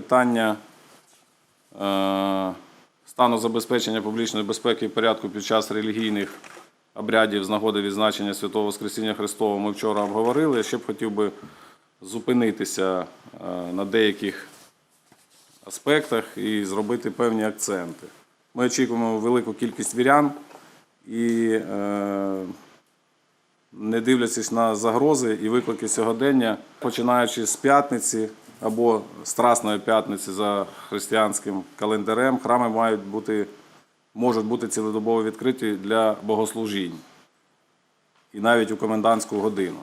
питання е, стану забезпечення публічної безпеки і порядку під час релігійних обрядів з нагоди відзначення Святого Воскресіння Христового ми вчора обговорили. Я ще б хотів би зупинитися е, на деяких аспектах і зробити певні акценти. Ми очікуємо велику кількість вірян і, е, не дивлячись на загрози і виклики сьогодення, починаючи з п'ятниці або Страсної п'ятниці за християнським календарем, храми мають бути, можуть бути цілодобово відкриті для богослужінь і навіть у комендантську годину.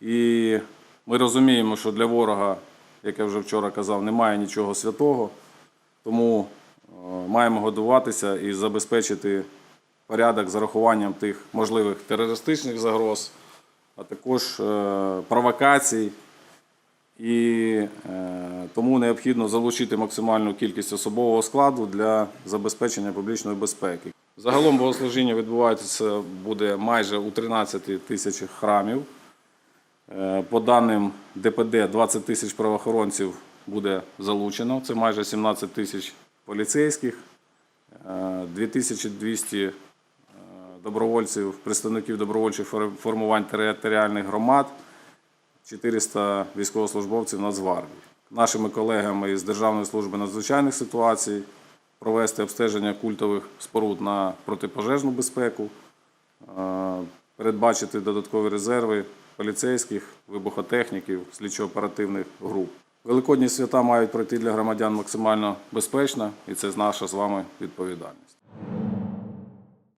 І ми розуміємо, що для ворога, як я вже вчора казав, немає нічого святого, тому е, маємо годуватися і забезпечити порядок з зарахуванням тих можливих терористичних загроз, а також е, провокацій. І е, тому необхідно залучити максимальну кількість особового складу для забезпечення публічної безпеки. Загалом богослужіння відбуватися буде майже у 13 тисячах храмів. Е, По даним ДПД, 20 тисяч правоохоронців буде залучено. Це майже 17 тисяч поліцейських, е, 2200 е, добровольців, представників добровольчих формувань територіальних громад, 400 військовослужбовців Нацгвардії. Нашими колегами із Державної служби надзвичайних ситуацій провести обстеження культових споруд на протипожежну безпеку, е, передбачити додаткові резерви поліцейських, вибухотехніків, слідчо-оперативних груп. Великодні свята мають пройти для громадян максимально безпечно, і це наша з вами відповідальність.